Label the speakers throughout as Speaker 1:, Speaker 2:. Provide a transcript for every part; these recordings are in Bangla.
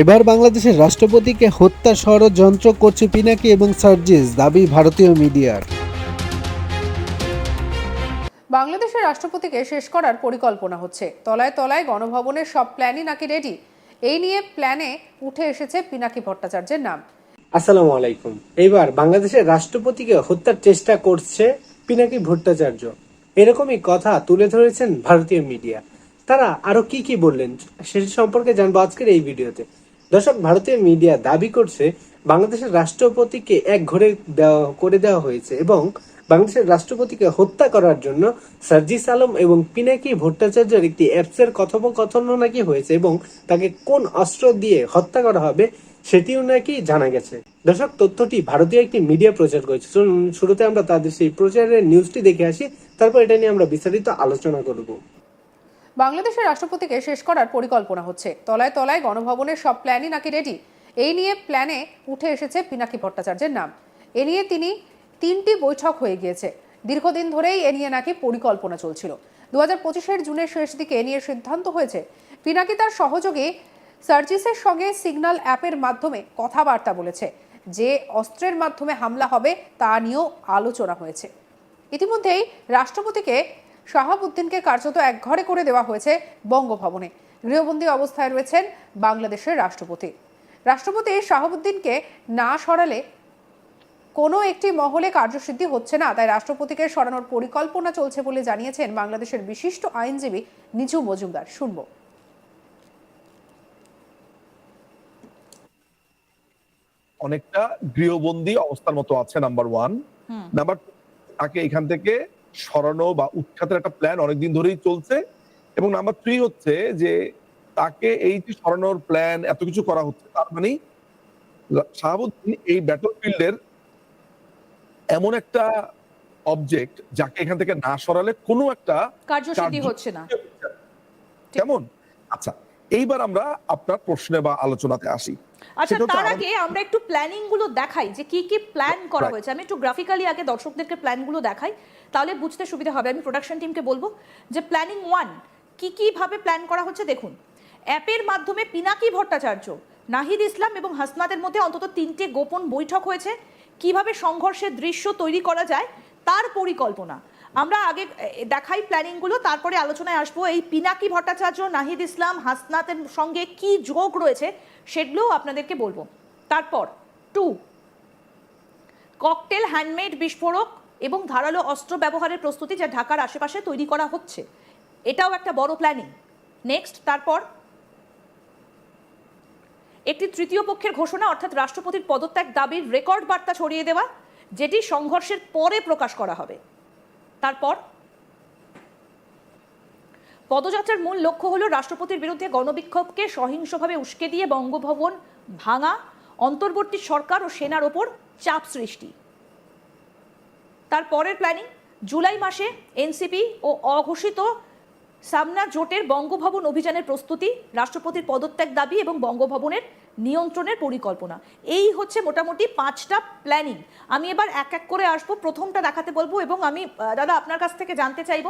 Speaker 1: এবার বাংলাদেশের রাষ্ট্রপতিকে হত্যা ষড়যন্ত্র করছে পিনাকি এবং সার্জিস দাবি ভারতীয় মিডিয়ার।
Speaker 2: বাংলাদেশের রাষ্ট্রপতিকে শেষ করার পরিকল্পনা হচ্ছে। তলায় তলায় গণভবনের সব প্ল্যানই নাকি রেডি এই নিয়ে প্ল্যানে উঠে এসেছে পিনাকি ভট্টাচার্যের নাম।
Speaker 1: আসসালামু আলাইকুম। এবার বাংলাদেশের রাষ্ট্রপতিকে হত্যার চেষ্টা করছে পিনাকি ভট্টাচার্য। এরকমই কথা তুলে ধরেছেন ভারতীয় মিডিয়া। তারা আরও কি কি বললেন সেটি সম্পর্কে জানব আজকের এই ভিডিওতে। দর্শক, ভারতীয় মিডিয়া দাবি করছে, বাংলাদেশের রাষ্ট্রপতিকে এক ঘরে দেওয়া, করে দেওয়া হয়েছে এবং বাংলাদেশের রাষ্ট্রপতিকে হত্যা করার জন্য সার্জিস আলম এবং পিনাকি ভট্টাচার্যের একটি অ্যাপসের কথোপকথন নাকি হয়েছে এবং তাকে কোন অস্ত্র দিয়ে হত্যা করা হবে সেটিও নাকি জানা গেছে। দর্শক, তথ্যটি ভারতীয় একটি মিডিয়া প্রচার করেছে। শুরুতে আমরা তাদের সেই প্রচারের নিউজটি দেখে আসি, তারপর এটা নিয়ে আমরা বিস্তারিত আলোচনা করব।
Speaker 2: বাংলাদেশের রাষ্ট্রপতিকে শেষ করার পরিকল্পনা হচ্ছে। তলায় তলায় গণভবনের সব প্ল্যানই নাকি রেডি এই নিয়ে প্ল্যানে উঠে এসেছে পিনাকি ভট্টাচার্যের নাম। এ নিয়ে তিনি তিনটি বৈঠক হয়ে গিয়েছে। দীর্ঘদিন ধরেই এ নিয়ে নাকি পরিকল্পনা চলছিল। দু হাজার পঁচিশের জুনের শেষ দিকে এ নিয়ে সিদ্ধান্ত হয়েছে, পিনাকি তার সহযোগী সার্জিসের সঙ্গে সিগন্যাল অ্যাপের মাধ্যমে কথাবার্তা বলেছে। যে অস্ত্রের মাধ্যমে হামলা হবে তা নিয়েও আলোচনা হয়েছে। ইতিমধ্যেই রাষ্ট্রপতিকে শাহাবুদ্দিনকে কার্যত একঘরে করে দেওয়া হয়েছে বঙ্গভবনে। গৃহবন্দী অবস্থায় রয়েছেন বাংলাদেশের রাষ্ট্রপতি। রাষ্ট্রপতি শাহাবুদ্দিনকে না সরালে কোনো একটি মহলে কার্যসিদ্ধি হচ্ছে না তাই রাষ্ট্রপতিকে সরানোর পরিকল্পনা চলছে বলে জানিয়েছেন বাংলাদেশের বিশিষ্ট আইনজীবী নিচু মজুমদার। শুনব।
Speaker 3: অনেকটা গৃহবন্দী অবস্থার মতো আছে নাম্বার ওয়ান নাম্বার তাকে এখান থেকে সরানো বা উৎখাতের একটা প্ল্যান অনেকদিন ধরেই চলছে। এবং নাম্বার থ্রি হচ্ছে যে তাকে এই যে সরানোর প্ল্যান এত কিছু করা হচ্ছে তার মানে শাহাবুদ্দিন এই ব্যাটল ফিল্ডের এমন একটা অবজেক্ট যাকে এখান থেকে না সরালে কোনো একটা
Speaker 4: কার্যসিদ্ধি হচ্ছে না।
Speaker 3: কেমন? আচ্ছা এইবার আমরা আপনার প্রশ্নে বা আলোচনাতে আসি।
Speaker 4: আচ্ছা তার আগে আমরা একটু প্ল্যানিংগুলো দেখাই যে কি কি প্ল্যান করা হয়েছে। আমি একটু গ্রাফিক্যালি আগে দর্শকদেরকে প্ল্যানগুলো দেখাই তাহলে বুঝতে সুবিধা হবে। আমি প্রোডাকশন টিমকে বলব যে প্ল্যানিং ওয়ান কি কি ভাবে প্ল্যান করা হচ্ছে দেখুন। অ্যাপের মাধ্যমে পিনাকি ভট্টাচার্য নাহিদ ইসলাম এবং হাসনাতের মধ্যে অন্তত তিনটে গোপন বৈঠক হয়েছে। কীভাবে সংঘর্ষের দৃশ্য তৈরি করা যায় তার পরিকল্পনা। আমরা আগে দেখাই প্ল্যানিংগুলো, তারপরে আলোচনায় আসব। এই পিনাকি ভট্টাচার্য, নাহিদ ইসলাম, হাসনাতের সঙ্গে কি যোগ রয়েছে, সেগুলোও আপনাদেরকে বলব। তারপর টু ককটেল হ্যান্ডমেড বিস্ফোরক এবং ধারালো অস্ত্র ব্যবহারের প্রস্তুতি যা ঢাকার আশেপাশে তৈরি করা হচ্ছে। এটাও একটা বড় প্ল্যানিং। নেক্সট তারপর, একটি তৃতীয় পক্ষের ঘোষণা, অর্থাৎ রাষ্ট্রপতির পদত্যাগ দাবির রেকর্ড বার্তা ছড়িয়ে দেওয়া, যেটি সংঘর্ষের পরে প্রকাশ করা হবে। তারপর? পদযাত্রার মূল লক্ষ্য হলো রাষ্ট্রপতির বিরুদ্ধে গণবিক্ষোভকে সহিংসভাবে উস্কে দিয়ে বঙ্গভবন ভাঙা, অন্তর্বর্তী সরকার ও সেনার ওপর চাপ সৃষ্টি। তার পরের প্ল্যানিং জুলাই মাসে এনসিপি ও অঘোষিত সামনা জোটের বঙ্গভবন অভিযানের প্রস্তুতি, রাষ্ট্রপতির পদত্যাগ দাবি এবং বঙ্গভবনের নিয়ন্ত্রণের পরিকল্পনা। এই হচ্ছে মোটামুটি পাঁচটা প্ল্যানিং আমি এবার এক এক করে আসব, প্রথমটা দেখাতে বলব এবং আমি দাদা আপনার কাছ থেকে জানতে চাইব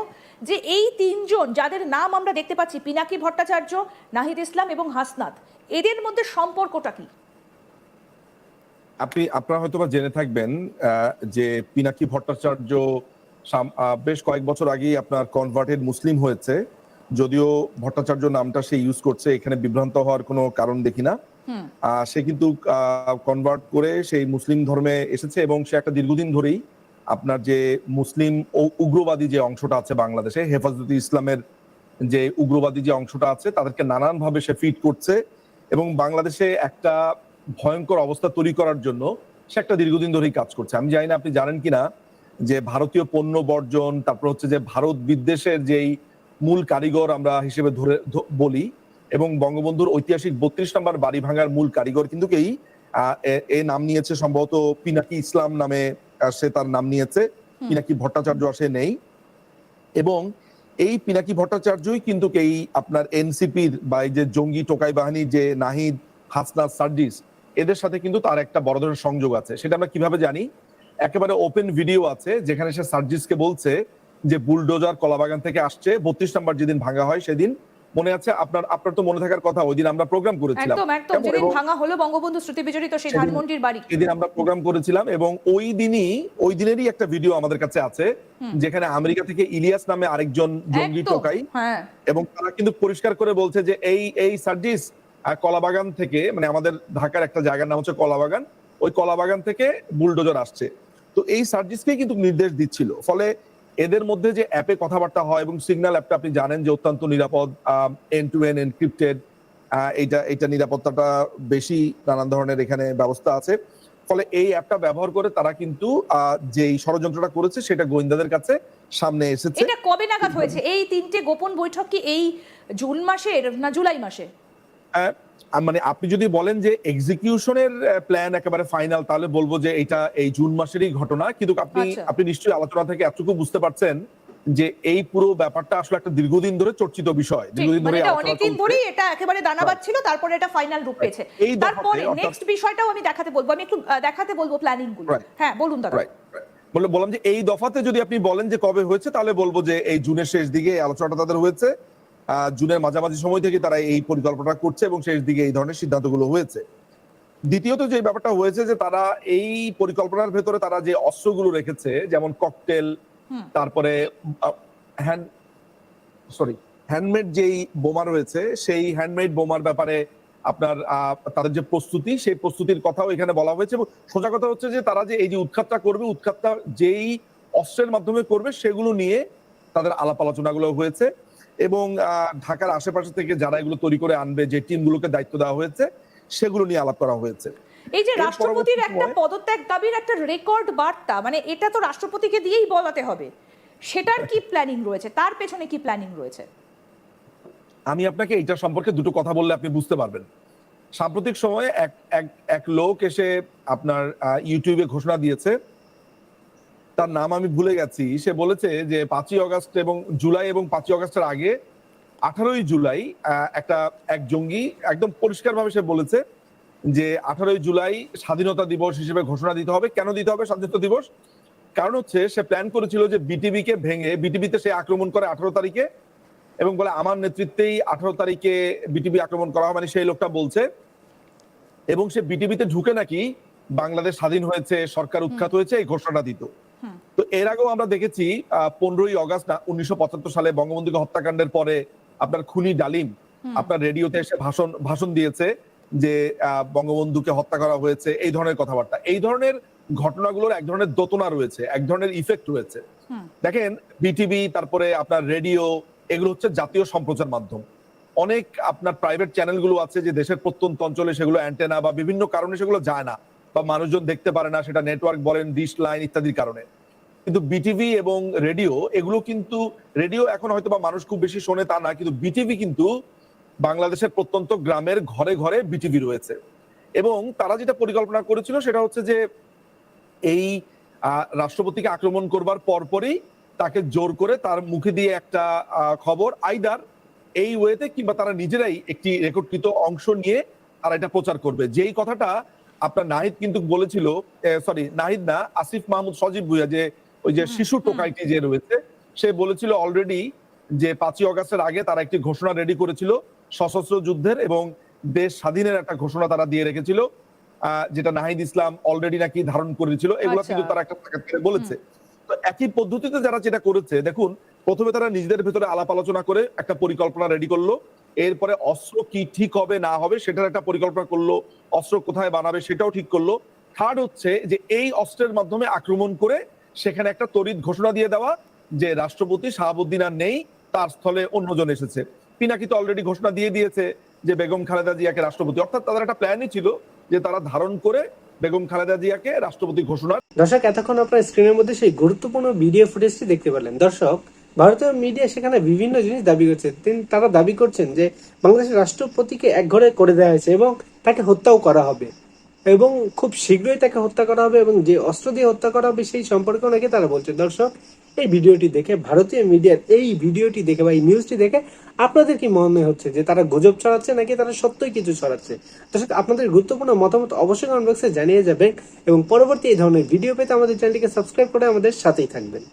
Speaker 4: যে এই তিনজন, যাদের নাম আমরা দেখতে পাচ্ছি, পিনাকি ভট্টাচার্য, নাহিদ ইসলাম এবং হাসনাত, এদের মধ্যে সম্পর্কটা কি?
Speaker 3: আপনি, আপনারা হয়তো বা জেনে থাকবেন যে পিনাকি ভট্টাচার্য বেশ কয়েক বছর আগেই আপনার কনভার্টেড মুসলিম হয়েছে। যদিও ভট্টাচার্য নামটা সে ইউজ করছে, এখানে বিভ্রান্ত হওয়ার কোনো কারণ দেখি না। সে কিন্তু কনভার্ট করে সেই মুসলিম ধর্মে এসেছে এবং সে একটা দীর্ঘদিন ধরেই আপনার যে মুসলিম ও উগ্রবাদী যে অংশটা আছে বাংলাদেশে, হেফাজত ইসলামের যে উগ্রবাদী যে অংশটা আছে, তাদেরকে নানান ভাবে সে ফিট করছে এবং বাংলাদেশে একটা ভয়ঙ্কর অবস্থা তৈরি করার জন্য সে একটা দীর্ঘদিন ধরেই কাজ করছে। আমি জানি না আপনি জানেন কিনা যে ভারতীয় পণ্য বর্জন, তারপর হচ্ছে যে ভারত বিদ্বেষের যেই মূল কারিগর আমরা হিসেবে ধরে বলি এবং বঙ্গবন্ধুর ঐতিহাসিক বত্রিশ নম্বর বাড়ি ভাঙার মূল কারিগর কিন্তু এই এ- নাম নিয়েছে সম্ভবত পিনাকি ইসলাম নামে সে তার নাম নিয়েছে। পিনাকি ভট্টাচার্য আসে নেই। এবং এই পিনাকি ভট্টাচার্যই কিন্তু এই আপনার এনসিপির বা এই যে জঙ্গি টোকাই বাহিনী যে নাহিদ হাসনা সার্জিস এদের সাথে কিন্তু তার একটা বড় ধরনের সংযোগ আছে। সেটা আমরা কীভাবে জানি? একেবারে ওপেন ভিডিও আছে যেখানে সে সার্জিসকে বলছে যে বুলডোজার কলাবাগান থেকে আসছে। বত্রিশ নাম্বার যেদিন ভাঙা হয় সেদিন মনে আছে? আপনার আপনার তো মনে থাকার কথা ওই দিন আমরা প্রোগ্রাম করেছিলাম।
Speaker 4: একদম একদম। যেদিন
Speaker 3: এবং
Speaker 4: ভাঙা হলো বঙ্গবন্ধু স্মৃতি বিজড়িত সেই ধানমন্ডির বাড়ি।
Speaker 3: সেদিন আমরা প্রোগ্রাম করেছিলাম এবং ওই দিনই ওই দিনেরই একটা ভিডিও আমাদের কাছে আছে যেখানে আমেরিকা থেকে ইলিয়াস নামে আরেকজন জঙ্গি টোকাই
Speaker 4: হ্যাঁ।
Speaker 3: এবং তারা কিন্তু পরিষ্কার করে বলছে যে এই এই সার্জিস কলাবাগান থেকে মানে আমাদের ঢাকার একটা জায়গার নাম হচ্ছে কলাবাগান ওই কলাবাগান থেকে বুলডোজার আসছে। তো এই সার্জিসকেই কিন্তু নির্দেশ দিচ্ছিল। ফলে এদের মধ্যে যে অ্যাপে কথাবার্তা হয় এবং সিগন্যাল অ্যাপটা আপনি জানেন যে অত্যন্ত নিরাপদ এন টু এন এনক্রিপ্টেড এইটা এটা নিরাপত্তাটা বেশি নানান ধরনের এখানে ব্যবস্থা আছে। ফলে এই অ্যাপটা ব্যবহার করে তারা কিন্তু যেই ষড়যন্ত্রটা করেছে সেটা গোয়েন্দাদের কাছে সামনে এসেছে।
Speaker 4: এটা কবে নাগাদ হয়েছে? এই তিনটে গোপন বৈঠক কি এই জুন মাসের না জুলাই মাসে?
Speaker 3: আহ, মানে আপনি যদি বলেন যে এক্সিকিউশনের প্ল্যান একেবারে ফাইনাল তাহলে বলব যে এটা এই জুন মাসেরই ঘটনা। কিন্তু আপনি
Speaker 4: আচ্ছা।
Speaker 3: আপনি নিশ্চয়ই আলোচনা থেকে এতটুকু বুঝতে পারছেন যে এই পুরো ব্যাপারটা আসলে একটা দীর্ঘদিন ধরে চর্চিত বিষয়। দীর্ঘদিন
Speaker 4: মানে
Speaker 3: ধরে
Speaker 4: অনেকদিন ধরেই এটা একেবারে দানাবাদ ছিল তারপরে এটা ফাইনাল রূপ পেয়েছে। তারপরে নেক্সট বিষয়টাও আমি দেখাতে বলব। আমি একটু দেখাতে বলব
Speaker 3: প্ল্যানিংগুলো।
Speaker 4: হ্যাঁ বলুন দাদা।
Speaker 3: বললাম যে এই দফাতে যদি আপনি বলেন যে কবে হয়েছে তাহলে বলব যে এই জুনের শেষ দিকে আলোচনাটা তাদের হয়েছে। জুনের মাঝামাঝি সময় থেকে তারা এই পরিকল্পনা করছে এবং শেষ দিকে এই ধরনের সিদ্ধান্তগুলো হয়েছে। দ্বিতীয়ত যে ব্যাপারটা হয়েছে যে তারা এই পরিকল্পনার ভেতরে তারা যে অস্ত্রগুলো রেখেছে যেমন ককটেল তারপরে হ্যান্ড সরি হ্যান্ডমেড যেই বোমা রয়েছে সেই হ্যান্ডমেড বোমার ব্যাপারে আপনার আহ, তাদের যে প্রস্তুতি সেই প্রস্তুতির কথাও এখানে বলা হয়েছে এবং সোজা কথা হচ্ছে যে তারা যে এই যে উৎখাতটা করবে উৎখাতটা যেই অস্ত্রের মাধ্যমে করবে সেগুলো নিয়ে তাদের আলাপ আলোচনাগুলো হয়েছে। এবং ঢাকার আশেপাশে থেকে যারা এগুলো তৈরি করে আনবে যে টিমগুলোকে দায়িত্ব দেওয়া হয়েছে সেগুলো নিয়ে আলাপ করা হয়েছে।
Speaker 4: এই যে রাষ্ট্রপতির একটা পদত্যাগ দাবির একটা রেকর্ড বার্তা মানে এটা তো রাষ্ট্রপতিকে দিয়েই বলাতে হবে। সেটার কি প্ল্যানিং রয়েছে? তার পেছনে কি প্ল্যানিং রয়েছে?
Speaker 3: আমি আপনাকে এইটা সম্পর্কে দুটো কথা বললে আপনি বুঝতে পারবেন। সাম্প্রতিক সময়ে এক এক এক লোক এসে আপনার ইউটিউবে ঘোষণা দিয়েছে তার নাম আমি ভুলে গেছি। সে বলেছে যে পাঁচই অগস্ট এবং জুলাই এবং পাঁচই অগস্টের আগে আঠারোই জুলাই একটা এক জঙ্গি একদম পরিষ্কারভাবে সে বলেছে যে আঠারোই জুলাই স্বাধীনতা দিবস হিসেবে ঘোষণা দিতে হবে। কেন দিতে হবে স্বাধীনতা দিবস? কারণ হচ্ছে সে প্ল্যান করেছিল যে বিটিভি কে ভেঙে বিটিভিতে সে আক্রমণ করে আঠারো তারিখে এবং বলে আমার নেতৃত্বেই আঠারো তারিখে বিটিভি আক্রমণ করা হয় মানে সেই লোকটা বলছে। এবং সে বিটিভিতে ঢুকে নাকি বাংলাদেশ স্বাধীন হয়েছে সরকার উৎখাত হয়েছে এই ঘোষণাটা দিত। তো এর আগেও আমরা দেখেছি পনেরোই অগস্ট উনিশশো সালে বঙ্গবন্ধুকে হত্যাকাণ্ডের পরে আপনার খুনি ডালিম আপনার রেডিওতে এসে ভাষণ ভাষণ দিয়েছে যে বঙ্গবন্ধুকে হত্যা করা হয়েছে এই ধরনের কথাবার্তা। এই ধরনের ঘটনাগুলোর এক ধরনের দোতনা রয়েছে এক ধরনের ইফেক্ট রয়েছে। দেখেন বিটিভি তারপরে আপনার রেডিও এগুলো হচ্ছে জাতীয় সম্প্রচার মাধ্যম। অনেক আপনার প্রাইভেট চ্যানেলগুলো আছে যে দেশের প্রত্যন্ত অঞ্চলে সেগুলো অ্যান্টেনা বা বিভিন্ন কারণে সেগুলো যায় না। বা মানুষজন দেখতে পারে না, সেটা নেটওয়ার্ক বলেন ডিশ লাইন ইত্যাদির কারণে। কিন্তু বিটিভি এবং রেডিও এগুলো কিন্তু রেডিও এখন হয়তো বা মানুষ খুব বেশি শোনে তা না, কিন্তু বিটিভি কিন্তু বাংলাদেশের প্রত্যন্ত গ্রামের ঘরে ঘরে বিটিভি রয়েছে। এবং তারা যেটা পরিকল্পনা করেছিল সেটা হচ্ছে যে, এই রাষ্ট্রপতিকে আক্রমণ করবার পরপরই তাকে জোর করে তার মুখে দিয়ে একটা খবর আইদার এই ওয়েতে কিংবা তারা নিজেরাই একটি রেকর্ডকৃত অংশ নিয়ে তারা এটা প্রচার করবে। যেই কথাটা আপনার নাহিদ কিন্তু বলেছিল সরি নাহিদ না আসিফ মাহমুদ সজীব ভুইয়া যে ওই যে শিশু টোকাইটি যে রয়েছে সে বলেছিল অলরেডি যে পাঁচই অগাস্টের আগে তারা একটি ঘোষণা রেডি করেছিল সশস্ত্র যুদ্ধের এবং দেশ স্বাধীনের একটা ঘোষণা তারা দিয়ে রেখেছিল আহ, যেটা নাহিদ ইসলাম অলরেডি নাকি ধারণ করেছিল এগুলো
Speaker 4: আচ্ছা।
Speaker 3: কিন্তু তারা একটা সাক্ষাৎকারে বলেছে। তো একই পদ্ধতিতে যারা যেটা করেছে দেখুন প্রথমে তারা নিজেদের ভেতরে আলাপ আলোচনা করে একটা পরিকল্পনা রেডি করল এরপরে অস্ত্র কি ঠিক হবে, না হবে সেটার একটা পরিকল্পনা করল, অস্ত্র কোথায় বানাবে সেটাও ঠিক করল। থার্ড হচ্ছে যে এই অস্ত্রের মাধ্যমে আক্রমণ করে সেখানে একটা তড়িৎ ঘোষণা দিয়ে দেওয়া, যে রাষ্ট্রপতি শাহাবুদ্দিন আর নেই, তার স্থলে অন্যজন এসেছে। পিনাকি তো অলরেডি ঘোষণা দিয়ে দিয়েছে যে বেগম খালেদা জিয়াকে রাষ্ট্রপতি, অর্থাৎ তাদের একটা প্ল্যানই ছিল যে তারা ধারণ করে বেগম খালেদা জিয়াকে রাষ্ট্রপতি ঘোষণা
Speaker 1: দর্শক, এতক্ষণ আপনার স্ক্রিনের মধ্যে সেই গুরুত্বপূর্ণ ভিডিও ফুটেজটি দেখতে পারলেন দর্শক ভারতীয় মিডিয়া সেখানে বিভিন্ন জিনিস দাবি করছে। তিন- তারা দাবি করছেন যে, বাংলাদেশের রাষ্ট্রপতিকে একঘরে করে দেওয়া হয়েছে এবং তাকে হত্যাও করা হবে। এবং খুব শীঘ্রই তাকে হত্যা করা হবে এবং যে অস্ত্র দিয়ে হত্যা করা হবে সেই সম্পর্কেও নাকি তারা বলছে দর্শক, এই ভিডিওটি দেখে, ভারতীয় মিডিয়ার এই ভিডিওটি দেখে বা এই নিউজটি দেখে আপনাদের কি মনে হচ্ছে যে তারা গুজব ছড়াচ্ছে নাকি তারা সত্যই কিছু ছড়াচ্ছে? দর্শক, আপনাদের গুরুত্বপূর্ণ মতামত অবশ্যই কমেন্ট বক্সে জানিয়ে যাবেন এবং পরবর্তী এই ধরনের ভিডিও পেতে আমাদের চ্যানেলটিকে সাবস্ক্রাইব করে আমাদের সাথেই থাকবেন।